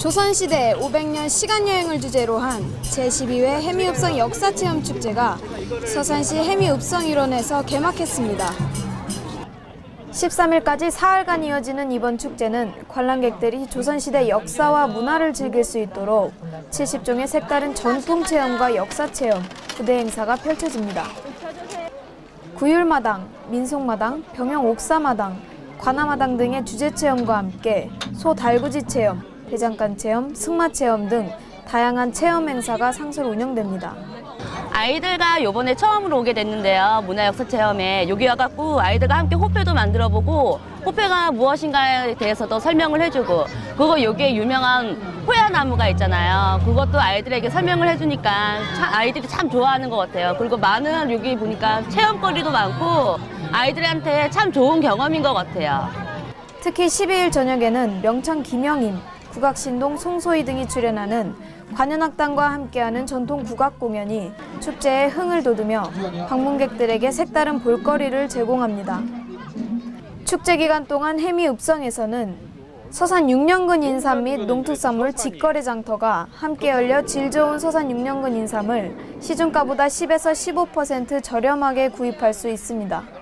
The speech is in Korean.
조선시대 500년 시간여행을 주제로 한 제12회 해미읍성 역사체험축제가 서산시 해미읍성 일원에서 개막했습니다. 13일까지 사흘간 이어지는 이번 축제는 관람객들이 조선시대 역사와 문화를 즐길 수 있도록 70종의 색다른 전통체험과 역사체험, 부대 행사가 펼쳐집니다. 구율마당, 민속마당, 병영 옥사마당, 관아마당 등의 주제 체험과 함께 소 달구지 체험, 대장간 체험, 승마 체험 등 다양한 체험 행사가 상설 운영됩니다. 아이들과 요번에 처음으로 오게 됐는데요. 문화역사 체험에 여기 와갖고 아이들과 함께 호패도 만들어보고 호패가 무엇인가에 대해서도 설명을 해주고 그거 여기에 유명한 호야나무가 있잖아요. 그것도 아이들에게 설명을 해주니까 참 아이들이 참 좋아하는 것 같아요. 그리고 많은 여기 보니까 체험거리도 많고 아이들한테 참 좋은 경험인 것 같아요. 특히 12일 저녁에는 명창 김영임, 국악신동 송소희 등이 출연하는 관현악단과 함께하는 전통 국악 공연이 축제의 흥을 돋우며 방문객들에게 색다른 볼거리를 제공합니다. 축제 기간 동안 해미 읍성에서는 서산 6년근 인삼 및 농특산물 직거래 장터가 함께 열려 질 좋은 서산 6년근 인삼을 시중가보다 10에서 15% 저렴하게 구입할 수 있습니다.